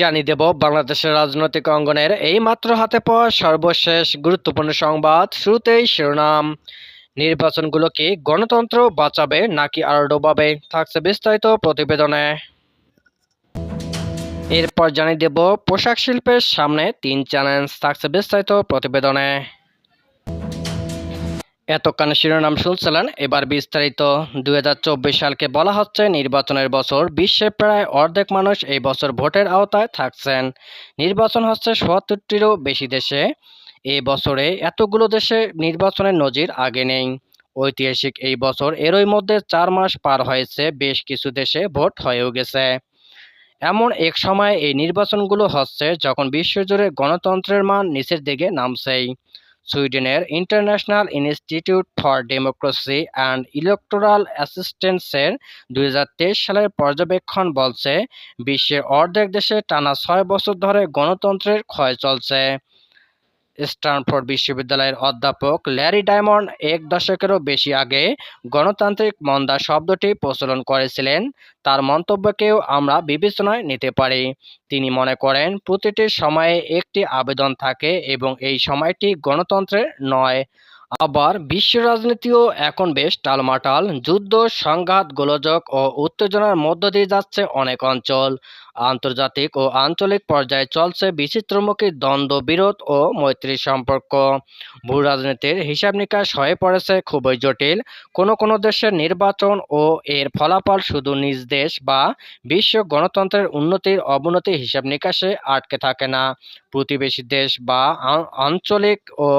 জানিয়ে দেব, বাংলাদেশের রাজনৈতিক অঙ্গনের এই মাত্র হাতে পাওয়া সর্বশেষ গুরুত্বপূর্ণ সংবাদ শুরুতেই শিরোনাম। নির্বাচনগুলোকে গণতন্ত্র বাঁচাবে নাকি আরও ডোবাবে? থাকছে বিস্তারিত প্রতিবেদনে। এরপর জানিয়ে দেব, পোশাক শিল্পের সামনে তিন চ্যালেঞ্জ। থাকছে বিস্তারিত প্রতিবেদনে। এতক্ষণ শিরোনাম শুনছিলেন। এবার বিস্তারিত দুই হাজার চব্বিশ সালকে বলা হচ্ছে, নির্বাচনের বছর বিশ্বের প্রায় অর্ধেক মানুষ এই বছর ভোটের আওতায় থাকছেন। নির্বাচন হচ্ছে সোয়াত্তরটিরও বেশি দেশে। এই বছরে এতগুলো দেশে নির্বাচনের নজির আগে নেই। ঐতিহাসিক এই বছর এরই মধ্যে চার মাস পার হয়েছে, বেশ কিছু দেশে ভোট হয়েও গেছে। এমন এক সময় এই নির্বাচনগুলো হচ্ছে যখন বিশ্বজুড়ে গণতন্ত্রের মান নিচের দিকে নামছেই। সুইডেনের international institute for democracy and electoral অ্যাসিস্ট্যান্সের দু হাজার তেইশ সালের পর্যবেক্ষণ বলছে বিশ্বের অর্ধেক দেশে টানা ছয় বছর ধরে গণতন্ত্রের ক্ষয় চলছে। স্ট্যানফোর্ড বিশ্ববিদ্যালয়ের অধ্যাপক ল্যারি ডায়মন্ড এক দশকেরও বেশি আগে গণতান্ত্রিক মন্দা শব্দটি প্রচলন করেছিলেন। তার মন্তব্যকেও আমরা বিবেচনায় নিতে পারি। তিনি মনে করেন, প্রতিটি সময়ে একটি আবেদন থাকে এবং এই সময়টি গণতন্ত্রের নয়। আবার বিশ্ব রাজনীতিও এখন বেশ টালমাটাল। যুদ্ধ, সংঘাত, গোলযোগ ও উত্তেজনার মধ্য দিয়ে যাচ্ছে অনেক অঞ্চল। আন্তর্জাতিক ও আঞ্চলিক পর্যায়ে চলছে বিচিত্রমুখী দ্বন্দ্ব, বিরোধ ও মৈত্রীর সম্পর্ক। ভূ রাজনীতির হিসাব নিকাশ হয়ে পড়েছে খুবই জটিল। কোনো কোনো দেশের নির্বাচন ও এর ফলাফল শুধু নিজ দেশ বা বিশ্ব গণতন্ত্রের উন্নতির অবনতি হিসাব নিকাশে আটকে থাকে না। প্রতিবেশী দেশ বা আঞ্চলিক ও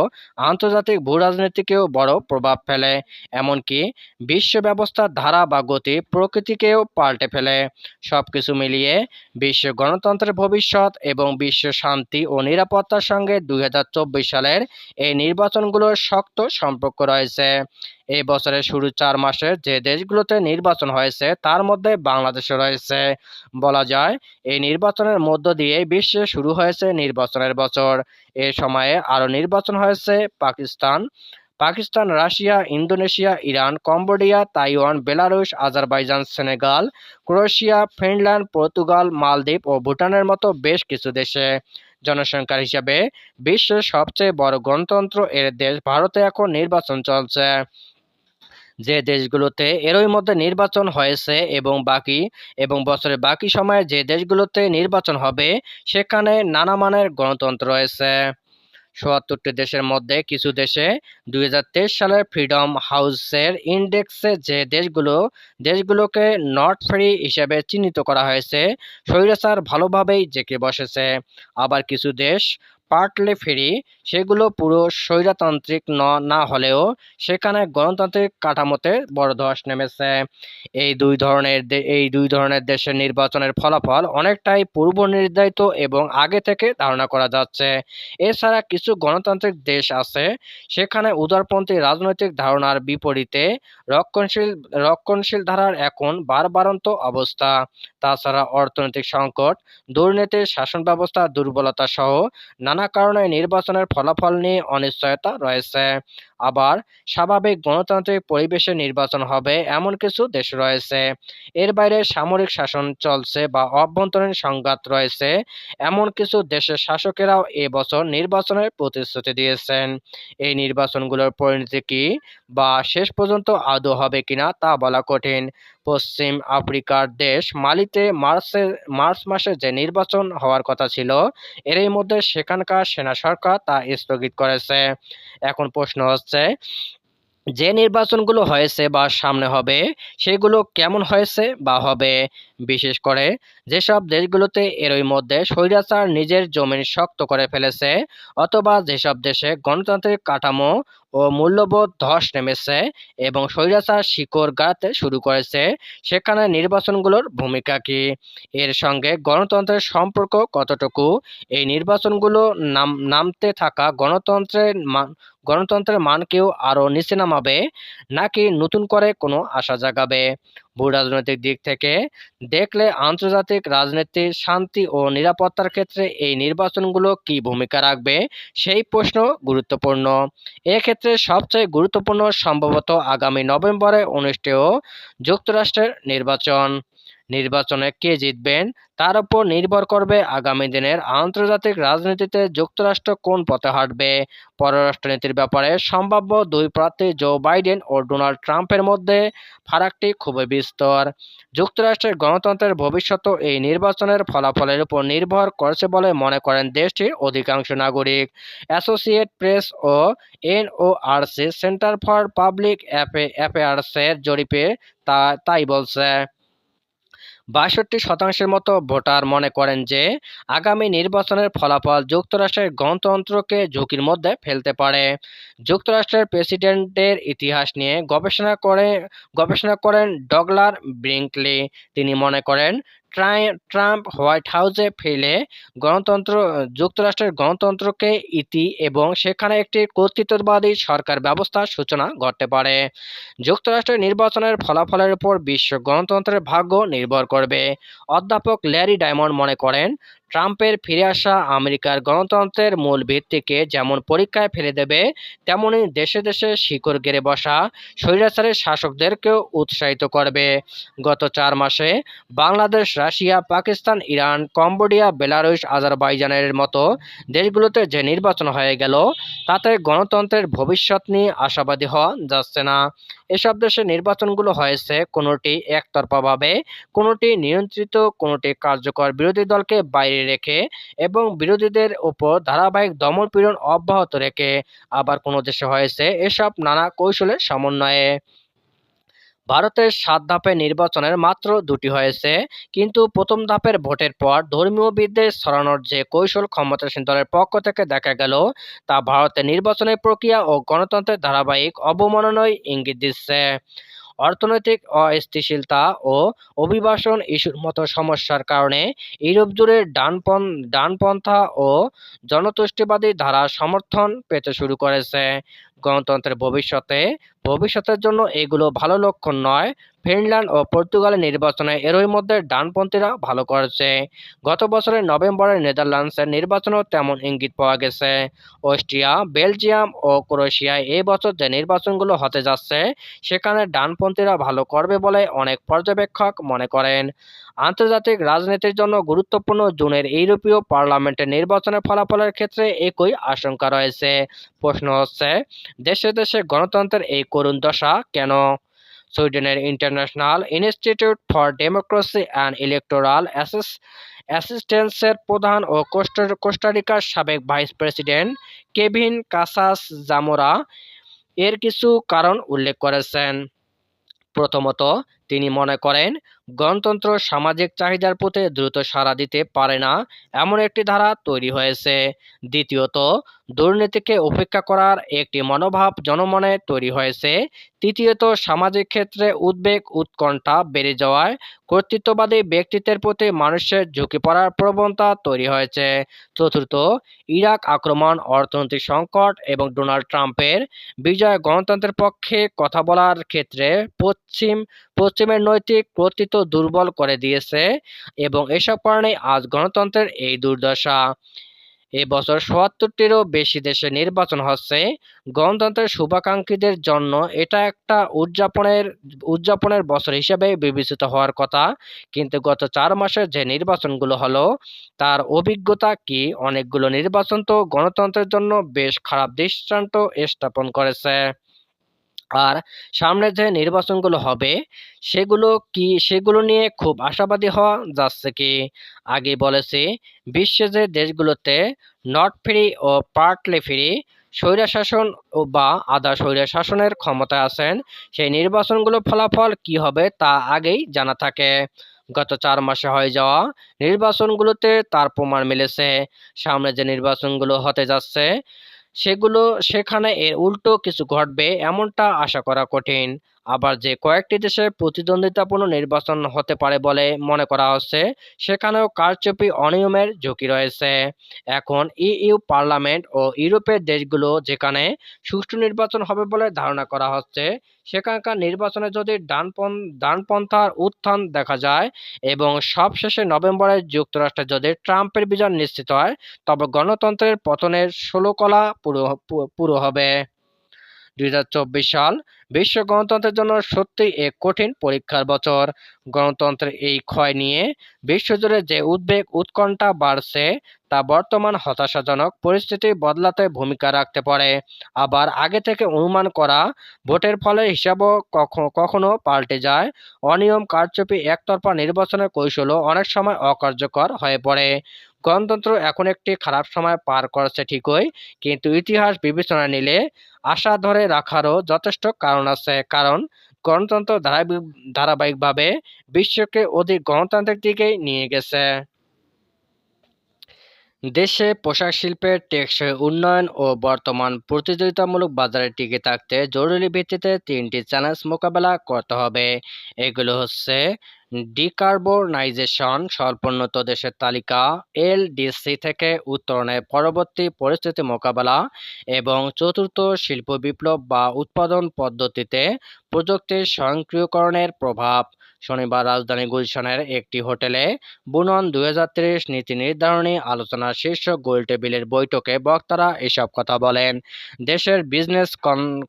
আন্তর্জাতিক ভূ রাজনীতিকেও বড় প্রভাব ফেলে। এমনকি বিশ্ব ব্যবস্থার ধারা বা গতি প্রকৃতিকেও পাল্টে ফেলে। সবকিছু মিলিয়ে বিশ্ব গণতন্ত্রের ভবিষ্যৎ এবং বিশ্ব শান্তি ও নিরাপত্তার সঙ্গে দুই হাজার চব্বিশ সালের এই নির্বাচনগুলোর শক্ত সম্পর্ক রয়েছে। এই বছরের শুরু চার মাসে যে দেশগুলোতে নির্বাচন হয়েছে, তার মধ্যে বাংলাদেশও রয়েছে। বলা যায়, এই নির্বাচনের মধ্য দিয়ে বিশ্বে শুরু হয়েছে নির্বাচনের বছর। এ সময়ে আরও নির্বাচন হয়েছে Pakistan Pakistan, Russia, Indonesia, Iran, Cambodia, Taiwan, Belarus, Azerbaijan, Senegal, Croatia, Finland, Portugal, মালদ্বীপ ও ভুটানের মতো বেশ কিছু দেশে। জনসংখ্যার হিসাবে বিশ্বের সবচেয়ে বড় গণতন্ত্র এর দেশ ভারতে এখন নির্বাচন চলছে। যে দেশগুলোতে এরই মধ্যে নির্বাচন হয়েছে এবং বাকি, এবং বছরের বাকি সময়ে যে দেশগুলোতে নির্বাচন হবে, সেখানে নানা মানের গণতন্ত্র রয়েছে। চুয়াত্তরটি দেশের মধ্যে কিছু দেশে দুই হাজার তেইশ সালের ফ্রিডম হাউসের ইন্ডেক্সে যে দেশগুলো, দেশগুলোকে নট ফ্রি হিসেবে চিহ্নিত করা হয়েছে, স্বৈরাচার ভালোভাবেই জেঁকে বসেছে। আবার কিছু দেশ পার্টলি ফ্রি, সেগুলো পুরো স্বৈরতান্ত্রিক ন হলেও সেখানে গণতান্ত্রিক কাঠামোতে বড় ধস নেমেছে। এই দুই ধরনের এই দুই ধরনের দেশের নির্বাচনের ফলাফল অনেকটাই পূর্ব নির্ধারিত এবং আগে থেকে ধারণা করা যাচ্ছে। এছাড়া কিছু গণতান্ত্রিক দেশ আছে, সেখানে উদারপন্থী রাজনৈতিক ধারণার বিপরীতে রক্ষণশীল রক্ষণশীল ধারার এখন বারবারন্ত অবস্থা। তাছাড়া অর্থনৈতিক সংকট, দুর্নীতির শাসন ব্যবস্থা দুর্বলতা সহ নানা কারণে নির্বাচনের ফলাফল নিয়ে অনিশ্চয়তা রয়েছে। আবার স্বাভাবিক গণতান্ত্রিক পরিবেশে নির্বাচন হবে এমন কিছু দেশ রয়েছে। এর বাইরে সামরিক শাসন চলছে বা অভ্যন্তরীণ সংঘাত রয়েছে এমন কিছু দেশের শাসকেরাও এবছর নির্বাচনের প্রতিশ্রুতি দিয়েছেন। এই নির্বাচনগুলোর পরিণতি কি বা শেষ পর্যন্ত আদৌ হবে কিনা তা বলা কঠিন। পশ্চিম আফ্রিকার দেশ মালিতে মার্চে মার্চ মাসে যে নির্বাচন হওয়ার কথা ছিল, এরই মধ্যে সেখানকার সেনা সরকার তা স্থগিত করেছে। এখন প্রশ্ন হচ্ছে, যে নির্বাচনগুলো হয়েছে বা সামনে হবে, সেগুলো কেমন হয়েছে বা হবে? বিশেষ করে যেসব দেশগুলোতে এরই মধ্যে স্বৈরাচার নিজের জমিন শক্ত করে ফেলেছে অথবা যেসব দেশে গণতান্ত্রিক কাঠামো ও মূল্যবোধ ধস নেমেছে এবং স্বৈরাচার শিকড় গাড়তে শুরু করেছে, সেখানে নির্বাচনগুলোর ভূমিকা কি? এর সঙ্গে গণতন্ত্রের সম্পর্ক কতটুকু? এই নির্বাচনগুলো নাম, নামতে থাকা গণতন্ত্রের গণতন্ত্রের মানকেও আরও নিচে নামাবে নাকি নতুন করে কোনো আশা জাগাবে? ভূ রাজনৈতিক দিক থেকে দেখলে আন্তর্জাতিক রাজনীতির শান্তি ও নিরাপত্তার ক্ষেত্রে এই নির্বাচনগুলো কি ভূমিকা রাখবে? সেই প্রশ্ন গুরুত্বপূর্ণ। এক্ষেত্রে সবচেয়ে গুরুত্বপূর্ণ সম্ভবত আগামী নভেম্বরে অনুষ্ঠেয় যুক্তরাষ্ট্রের নির্বাচন। নির্বাচনে কে জিতবেন, তার উপর নির্ভর করবে আগামী দিনের আন্তর্জাতিক রাজনীতিতে যুক্তরাষ্ট্র কোন পথে হাঁটবে। পররাষ্ট্রনীতির ব্যাপারে সম্ভাব্য দুই প্রার্থী জো বাইডেন ও ডোনাল্ড ট্রাম্পের মধ্যে ফারাকটি খুবই বিস্তর। যুক্তরাষ্ট্রের গণতন্ত্রের ভবিষ্যৎ এই নির্বাচনের ফলাফলের উপর নির্ভর করছে বলে মনে করেন দেশটির অধিকাংশ নাগরিক। অ্যাসোসিয়েট প্রেস ও এনওআরসি সেন্টার ফর পাবলিক অ্যাফেয়ার্সের জরিপে তা, তাই বলছে। বাষট্টি শতাংশের মতো ভোটার মনে করেন যে আগামী নির্বাচনের ফলাফল যুক্তরাষ্ট্রের গণতন্ত্রকে ঝুঁকির মধ্যে ফেলতে পারে। যুক্তরাষ্ট্রের প্রেসিডেন্টের ইতিহাস নিয়ে গবেষণা করে গবেষণা করেন ডগলার ব্রিঙ্কলি তিনি মনে করেন ট্রাম্প হোয়াইট হাউসে ফিরলে গণতন্ত্র, যুক্তরাষ্ট্রের গণতন্ত্রকে ইতি এবং সেখানে একটি কর্তৃত্ববাদী সরকার ব্যবস্থার সূচনা ঘটতে পারে। যুক্তরাষ্ট্রের নির্বাচনের ফলাফলের উপর বিশ্ব গণতন্ত্রের ভাগ্য নির্ভর করবে, অধ্যাপক ল্যারি ডায়মন্ড মনে করেন। ট্রাম্পের ফিরে আসা আমেরিকার গণতন্ত্রের মূল ভিত্তিকে যেমন পরীক্ষায় ফেলে দেবে, তেমনি দেশে দেশে শিকড় গেড়ে বসা স্বৈরাচারের শাসকদেরকেও উৎসাহিত করবে। গত চার মাসে Bangladesh, Russia, Pakistan, Iran, Cambodia, Belarus, আজারবাইজানের মতো দেশগুলোতে যে নির্বাচন হয়ে গেল, তাতে গণতন্ত্রের ভবিষ্যৎ নিয়ে আশাবাদী হওয়া যাচ্ছে না। এসব দেশে নির্বাচনগুলো হয়েছে, কোনোটি একতরফাভাবে, কোনোটি নিয়ন্ত্রিত, কোনোটি কার্যকর বিরোধী দলকে বাইরে রেখে এবং বিরোধীদের ওপর ধারাবাহিক দমনপীড়ন অব্যাহত রেখে আবার কোনো দেশে হয়েছে এসব নানা কৌশলের সমন্বয়ে। ভারতের সাত ধাপের নির্বাচনের মাত্র দুটি হয়েছে। কিন্তু প্রথম ধাপের ভোটের পর ধর্মীয় বিদ্বেষ ছড়ানোর যে কৌশল ক্ষমতাসীন দলের পক্ষ থেকে দেখা গেল, তা ভারতের নির্বাচনের প্রক্রিয়া ও গণতন্ত্রের ধারাবাহিক অবমাননায় ইঙ্গিত দিচ্ছে। অর্থনৈতিক অস্থিতিশীলতা ও অভিবাসন ইস্যুর মতো সমস্যার কারণে ইউরোপ জুড়ে ডানপন, ডানপন্থা ও জনতুষ্টিবাদী ধারা সমর্থন পেতে শুরু করেছে। গণতন্ত্রের ভবিষ্যতে, ভবিষ্যতের জন্য এগুলো ভালো লক্ষণ নয়। ফিনল্যান্ড ও পর্তুগালের নির্বাচনে এরই মধ্যে ডানপন্থীরা ভালো করেছে। গত বছরের নভেম্বরে নেদারল্যান্ডসের নির্বাচনেও তেমন ইঙ্গিত পাওয়া গেছে। অস্ট্রিয়া, বেলজিয়াম ও ক্রোয়েশিয়ায় এই বছর যে নির্বাচনগুলো হতে যাচ্ছে, সেখানে ডানপন্থীরা ভালো করবে বলে অনেক পর্যবেক্ষক মনে করেন। আন্তর্জাতিক রাজনীতির জন্য গুরুত্বপূর্ণ জুনের ইউরোপীয় পার্লামেন্টের নির্বাচনের ফলাফলের ক্ষেত্রে একই আশঙ্কা রয়েছে। প্রশ্ন হচ্ছে, দেশে দেশে গণতন্ত্রের এই করুণ দশা কেন? সুইডেনের international institute for democracy and electoral অ্যাসিস্ট্যান্সের প্রধান ও কোস্টারিকার সাবেক vice president Kevin Casas Zamora এর কিছু কারণ উল্লেখ করেছেন। প্রথমত তিনি মনে করেন, গণতন্ত্র সামাজিক চাহিদার প্রতি দ্রুত সাড়া দিতে পারে না, এমন একটি ধারা তৈরি হয়েছে। দ্বিতীয়ত, দুর্নীতিকে উপেক্ষা করার একটি মনোভাব জনমনে তৈরি হয়েছে। তৃতীয়ত, সামাজিক ক্ষেত্রে উদ্বেগ, উৎকণ্ঠা বেড়ে যাওয়ায় কর্তৃত্ববাদী ব্যক্তিত্বের প্রতি মানুষের ঝুঁকি পড়ার প্রবণতা তৈরি হয়েছে। চতুর্থ, ইরাক আক্রমণ, অর্থনৈতিক সংকট এবং ডোনাল্ড ট্রাম্পের বিজয় গণতন্ত্রের পক্ষে কথা বলার ক্ষেত্রে পশ্চিম পশ্চিমের নৈতিক কর্তৃত্ব দুর্বল করে দিয়েছে এবং এসব কারণে আজ গণতন্ত্রের এই দুর্দশা। এ বছর সোয়াত্তরটিরও বেশি দেশে নির্বাচন হচ্ছে। গণতন্ত্রের শুভাকাঙ্ক্ষীদের জন্য এটা একটা উদযাপনের উদযাপনের বছর হিসেবে বিবেচিত হওয়ার কথা। কিন্তু গত চার মাসের যে নির্বাচনগুলো হলো, তার অভিজ্ঞতা কি? অনেকগুলো নির্বাচন তো গণতন্ত্রের জন্য বেশ খারাপ দৃষ্টান্ত স্থাপন করেছে। আর সামনে যে নির্বাচনগুলো হবে, সেগুলো কি, সেগুলো নিয়ে খুব আশাবাদী হওয়া যাচ্ছে কি? আগে বলেছি, বিশ্বে যে দেশগুলোতে নট ফ্রি ও পার্টলি ফ্রি স্বৈরশাসন বা আধা স্বৈরশাসনের ক্ষমতায় আছেন, সেই নির্বাচনগুলোর ফলাফল কি হবে তা আগেই জানা থাকে। গত চার মাসে হয়ে যাওয়া নির্বাচনগুলোতে তার প্রমাণ মিলেছে। সামনে যে নির্বাচনগুলো হতে যাচ্ছে সেগুলো সেখানে এর উল্টো কিছু ঘটবে এমনটা আশা করা কঠিন। আবার যে কয়েকটি দেশে প্রতিদ্বন্দ্বিতাপূর্ণ নির্বাচন হতে পারে বলে মনে করা হচ্ছে, সেখানেও কারচুপি অনিয়মের ঝুঁকি রয়েছে। এখন ইইউ পার্লামেন্ট ও ইউরোপের দেশগুলো যেখানে সুষ্ঠু নির্বাচন হবে বলে ধারণা করা হচ্ছে, সেখানকার নির্বাচনে যদি ডানপন, ডানপন্থার উত্থান দেখা যায় এবং সবশেষে নভেম্বরে যুক্তরাষ্ট্রে যদি ট্রাম্পের বিজয় নিশ্চিত হয়, তবে গণতন্ত্রের পতনের ষোলো কলা পুরো পুরো হবে। দুই হাজার চব্বিশ সাল বিশ্ব গণতন্ত্রের জন্য সত্যিই এক কঠিন পরীক্ষার বছর। গণতন্ত্রের এই ক্ষয় নিয়ে বিশ্বজুড়ে যে উদ্বেগ, উৎকণ্ঠা বাড়ছে, তা বর্তমান হতাশাজনক পরিস্থিতি বদলাতে ভূমিকা রাখতে পারে। আবার আগে থেকে অনুমান করা ভোটের ফলে হিসাবও কখ- কখনো পাল্টে যায়। অনিয়ম, কারচুপি, একতরফা নির্বাচনের কৌশলও অনেক সময় অকার্যকর হয়ে পড়ে। গণতন্ত্র এখন একটি খারাপ সময় পার করছে ঠিকই, কিন্তু ইতিহাস বিবেচনা নিলে আশা ধরে রাখারও যথেষ্ট কারণ আছে। কারণ গণতন্ত্র ধারাবাহিক- ধারাবাহিকভাবে বিশ্বকে অধিক গণতান্ত্রিক দিকে নিয়ে গেছে। দেশে পোশাক শিল্পের টেকসই উন্নয়ন ও বর্তমান প্রতিযোগিতামূলক বাজারে টিকে থাকতে জরুরি ভিত্তিতে তিনটি চ্যালেঞ্জ মোকাবেলা করতে হবে। এগুলো হচ্ছে ডিকার্বোনাইজেশন, স্বল্পোন্নত দেশের তালিকা, এলডিসি থেকে উত্তরণের পরবর্তী পরিস্থিতি মোকাবেলা এবং চতুর্থ শিল্প বিপ্লব বা উৎপাদন পদ্ধতিতে প্রযুক্তির স্বয়ংক্রিয়করণের প্রভাব। শনিবার রাজধানী গুলশানের একটি হোটেলে বুনন দুই হাজার ত্রিশ নীতি নির্ধারণী আলোচনার শীর্ষ গোলটেবিলের বৈঠকে বক্তারা এসব কথা বলেন। দেশের বিজনেস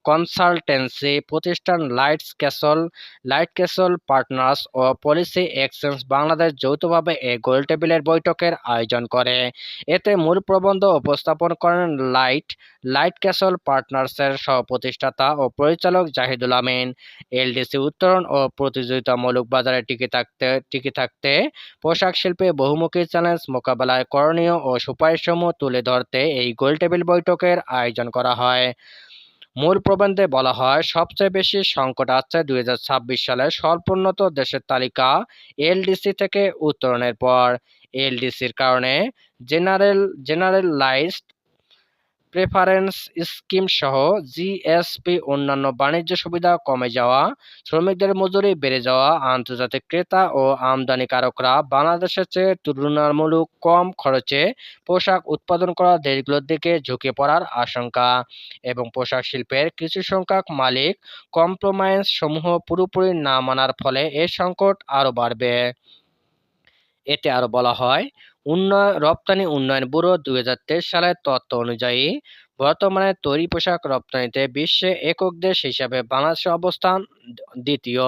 কনসালটেন্সি প্রতিষ্ঠান lights castle, light castle partners ও পলিসি এক্সচেঞ্জ বাংলাদেশ যৌথভাবে এই গোলটেবিলের বৈঠকের আয়োজন করে। এতে মূল প্রবন্ধ উপস্থাপন করেন লাইট লাইট ক্যাসল পার্টনার্সের সহ-প্রতিষ্ঠাতা ও পরিচালক জাহিদুল আমিন। এলডিসি উত্তরণ ও প্রতিযোগিতামূলক বাজারে টিকে থাকতে টিকে থাকতে পোশাক শিল্পে বহুমুখী চ্যালেঞ্জ মোকাবেলায় করণীয় ও সুপারিশসমূহ তুলে ধরতে এই গোলটেবিল বৈঠকের আয়োজন করা হয়। মূল প্রবন্ধে বলা হয়, সবচেয়ে বেশি সংকট আসছে দুই সালে স্বল্পোন্নত দেশের তালিকা এলডিসি থেকে উত্তরণের পর। এলডিসির কারণে জেনারেল, জেনারেলাইজড প্রেফারেন্স স্কিম সহ জিএসপি অন্যান্য বাণিজ্য সুবিধা কমে যাওয়া, শ্রমিকদের মজুরি বেড়ে যাওয়া, আন্তর্জাতিক ক্রেতা ও আমদানিকারকরা বাংলাদেশের চেয়ে তুলনামূলক কম খরচে পোশাক উৎপাদন করা দেশগুলোর দিকে ঝুঁকে পড়ার আশঙ্কা এবং পোশাক শিল্পের কিছু সংখ্যক মালিক কম্প্রোমাইজ সমূহ পুরোপুরি না মানার ফলে এ সংকট আরও বাড়বে। এতে আরও বলা হয় উন্নয়ন, রপ্তানি উন্নয়ন ব্যুরো দুই হাজার তেইশ সালের তথ্য অনুযায়ী, বর্তমানে তৈরি পোশাক রপ্তানিতে বিশ্বে একক দেশ হিসাবে বাংলাদেশের অবস্থান দ্বিতীয়।